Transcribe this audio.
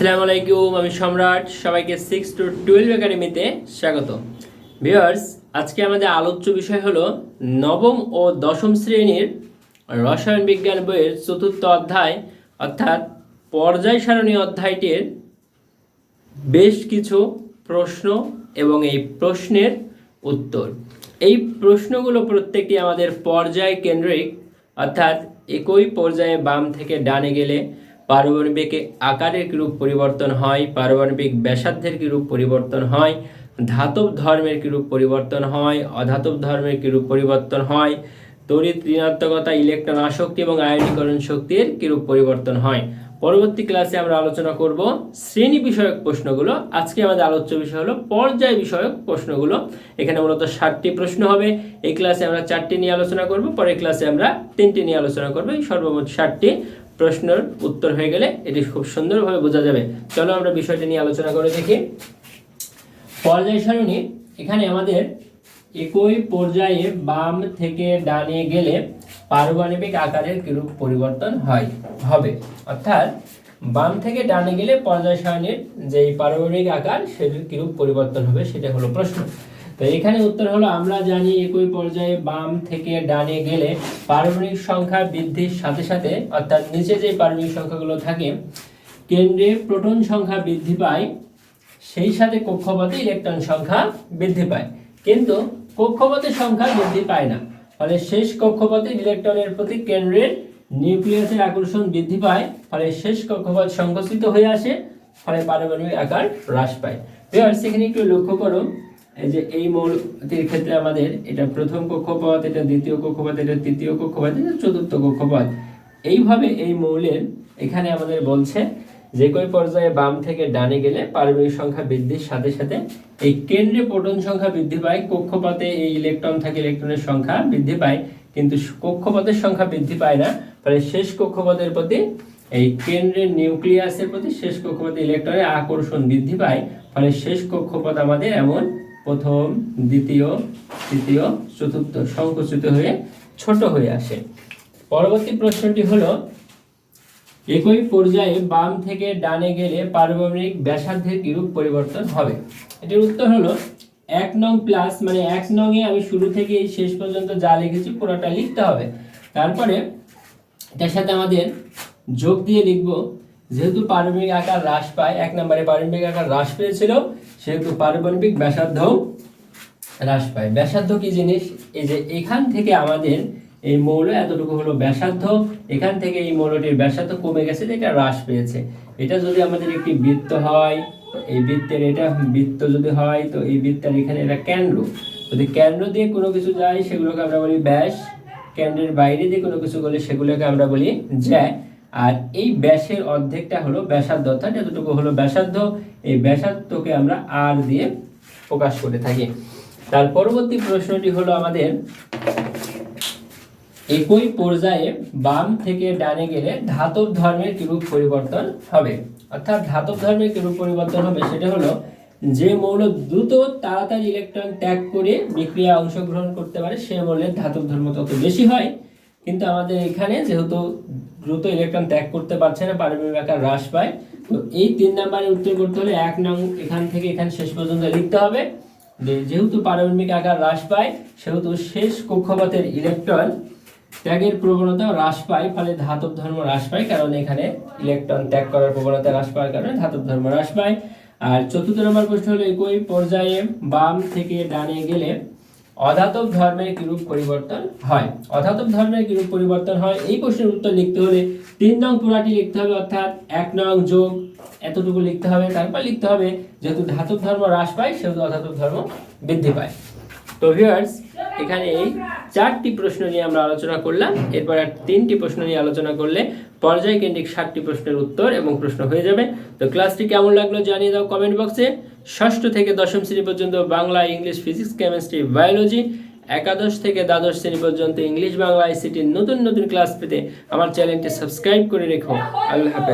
আসসালামু আলাইকুম, আমি সম্রাট। সবাইকে সিক্স টু টুয়েলভ একাডেমিতে স্বাগত। ভিউয়ার্স আজকে আমাদের আলোচ্য বিষয় হলো নবম ও দশম শ্রেণির রসায়ন বিজ্ঞান বইয়ের চতুর্থ অধ্যায়, অর্থাৎ পর্যায় সারণী অধ্যায়টির বেশ কিছু প্রশ্ন এবং এই প্রশ্নের উত্তর। এই প্রশ্নগুলো প্রত্যেকটি আমাদের পর্যায় কেন্দ্রিক, অর্থাৎ একই পর্যায়ে বাম থেকে ডানে গেলে পারমাণবিক আকারের কিরূপ পরিবর্তন হয়, পারমাণবিক ব্যাসার্ধের কিরূপ পরিবর্তন হয়, ধাতব ধর্মের কিরূপ পরিবর্তন হয়, অধাতব ধর্মের কিরূপ পরিবর্তন হয়, তড়িৎ ঋণাত্মকতা, ইলেকট্রন আসক্তি এবং আয়নীকরণ শক্তির কিরূপ পরিবর্তন হয়। পরবর্তী ক্লাসে আমরা আলোচনা করব শ্রেণি বিষয়ক প্রশ্নগুলো। আজকে আমাদের আলোচ্য বিষয় হলো পর্যায় বিষয়ক প্রশ্নগুলো। এখানে মূলত ষাটটি প্রশ্ন হবে। এই ক্লাসে আমরা চারটি নিয়ে আলোচনা করব, পরের ক্লাসে আমরা তিনটি নিয়ে আলোচনা করব। এই সর্বমোট ষাটটি প্রশ্নের উত্তর হয়ে গেলে এটি খুব সুন্দরভাবে বোঝা যাবে। চলো আমরা বিষয়টি নিয়ে আলোচনা করে দেখি। পর্যায় সারণী, এখানে আমাদের একই পর্যায়ে বাম থেকে ডানে গেলে পারমাণবিক আকারের কিরূপ পরিবর্তন হয়, হবে। অর্থাৎ বাম থেকে ডানে গেলে পর্যায় সারণীর যে পারমাণবিক আকার, সেটির কিরূপ পরিবর্তন হবে, সেটা হলো প্রশ্ন। তো এখানে উত্তর হলো, আমরা জানি একই পর্যায়ে বাম থেকে ডানে গেলে পারমাণবিক সংখ্যা বৃদ্ধির সাথে সাথে, অর্থাৎ নিচে যে পারমাণবিক সংখ্যাগুলো থাকে, কেন্দ্রে প্রোটন সংখ্যা বৃদ্ধি পায়, সেই সাথে কক্ষপথে ইলেকট্রন সংখ্যা বৃদ্ধি পায়। কিন্তু কক্ষপথের সংখ্যা বৃদ্ধি পায় না। ফলে শেষ কক্ষপথে ইলেকট্রনের প্রতি কেন্দ্রের নিউক্লিয়াসের আকর্ষণ বৃদ্ধি পায়, ফলে শেষ কক্ষপথ সংকুচিত হয়ে আসে, ফলে পারমাণবিক আকার হ্রাস পায়। এবার সেখানে একটু লক্ষ্য করো এই যে এই মৌলটির ক্ষেত্রে আমাদের এটা প্রথম কক্ষপথ, এটা দ্বিতীয় কক্ষপথ, এটা তৃতীয় কক্ষপথ, এটা চতুর্থ কক্ষপথ। এইভাবে এই মৌলের এখানে আমাদের বলছে যে কই পর্যায়ে বাম থেকে ডানে গেলে পারমাণবিক সংখ্যা বৃদ্ধির সাথে সাথে এই কেন্দ্রে প্রোটন সংখ্যা বৃদ্ধি পায়, কক্ষপথে এই ইলেকট্রন থাকে ইলেকট্রনের সংখ্যা বৃদ্ধি পায়, কিন্তু কক্ষপথের সংখ্যা বৃদ্ধি পায় না। ফলে শেষ কক্ষপথের প্রতি এই কেন্দ্রের নিউক্লিয়াসের প্রতি শেষ কক্ষপথে ইলেকট্রনের আকর্ষণ বৃদ্ধি পায়। ফলে শেষ কক্ষপথ আমাদের এমন প্রথম, দ্বিতীয়, তৃতীয়, চতুর্থ সংকুচিত হয়ে ছোট হয়ে আসে। পরবর্তী প্রশ্নটি হলো, একই পর্যায়ে বাম থেকে ডানে গেলে পারমাণবিক ব্যাসার্ধের কিরূপ পরিবর্তন হবে? এটির উত্তর হলো, এক নং প্লাস মানে এক নং এ আমি শুরু থেকে শেষ পর্যন্ত যা লিখেছি পুরোটা লিখতে হবে। তারপরে, এটার সাথে আমাদের যোগ দিয়ে লিখব যেহেতু পারমাণবিক আকার হ্রাস পায়, এক নম্বরে পারমাণবিক আকার হ্রাস পেয়েছিল, সেহেতু পারমাণবিক ব্যাসার্ধও হ্রাস পায়। ব্যাসার্ধ কি জিনিস? এই যে এখান থেকে আমাদের এই মৌল এতটুকু হলো ব্যাসার্ধ, এখান থেকে এই মৌলটির ব্যাসার্ধ কমে গেছে, এটা হ্রাস পেয়েছে। এটা যদি আমাদের একটি বৃত্ত হয় এই বৃত্তের এটা বৃত্ত যদি হয়, তো এই বৃত্তের এখানে এটা কেন্দ্র। যদি কেন্দ্র দিয়ে কোনো কিছু যায়, সেগুলোকে আমরা বলি ব্যাস। কেন্দ্রের বাইরে দিয়ে কোনো কিছু গেলে, সেগুলোকে আমরা বলি জ্যা। আর এই ব্যাসের অর্ধেকটা হলো ব্যাসার্ধ, অর্থাৎ যতটুকু হলো ব্যাসার্ধ। এই ব্যাসার্ধকে আমরা আর দিয়ে প্রকাশ করে থাকি। তার পরবর্তী প্রশ্নটি হলো আমাদের, একই পর্যায়ে বাম থেকে ডানে গেলে ধাতব ধর্মের কিরূপ পরিবর্তন হবে? অর্থাৎ ধাতব ধর্মের কিরূপ পরিবর্তন হবে সেটা হলো, যে মৌল দ্রুত তাড়াতাড়ি ইলেকট্রন ত্যাগ করে বিক্রিয়া অংশগ্রহণ করতে পারে, সে মৌলের ধাতব ধর্ম তত বেশি হয়। কিন্তু আমাদের এখানে যেহেতু দ্রুত ইলেকট্রন ত্যাগ করতে পারছে না, পারমাণবিক আকার হ্রাস পায়, তো এই তিন নাম্বারে উত্তর করতে হলে এক নং এখান থেকে এখানে শেষ পর্যন্ত লিখতে হবে। যেহেতু পারমাণবিক আকার হ্রাস পায়, সেহেতু শেষ কক্ষপথের ইলেকট্রন ত্যাগের প্রবণতা হ্রাস পায়, ফলে ধাতব ধর্ম হ্রাস পায়, কারণ এখানে ইলেকট্রন ত্যাগ করার প্রবণতা হ্রাস পাওয়ার কারণে ধাতব ধর্ম হ্রাস পায়। আর চতুর্থ নম্বর প্রশ্ন হলো, একই পর্যায়ে বাম থেকে ডানে গেলে অধাতব ধর্মের কিরূপ পরিবর্তন হয়? অধাতব ধর্মের কিরূপ পরিবর্তন হয়? এই প্রশ্নের উত্তর লিখতে হলে তিন নং পুরাটি লিখতে হবে, অর্থাৎ এক নং যোগ এতটুকু লিখতে হবে। তারপর লিখতে হবে, যেহেতু ধাতব ধর্ম হ্রাস পায়, সেহেতু অধাতব ধর্ম বৃদ্ধি পায়। তো ভিউয়ার্স এখানে এই চারটি প্রশ্ন নিয়ে আমরা আলোচনা করলাম। এরপর আর তিনটি প্রশ্ন নিয়ে আলোচনা করলে পর্যায় কেন্দ্রিক ষাটটি প্রশ্নের উত্তর এবং প্রশ্ন হয়ে যাবে। তো ক্লাসটি কেমন লাগল জানিয়ে দাও কমেন্ট বক্সে ষষ্ঠ থেকে দশম শ্রেণি পর্যন্ত Bangla, English, physics, chemistry, biology, একাদশ থেকে দ্বাদশ শ্রেণি পর্যন্ত ইংলিশ, বাংলা আইসিটির নতুন নতুন ক্লাস পেতে আমার চ্যানেলটি সাবস্ক্রাইব করে রেখো। আল্লাহ হাফেজ।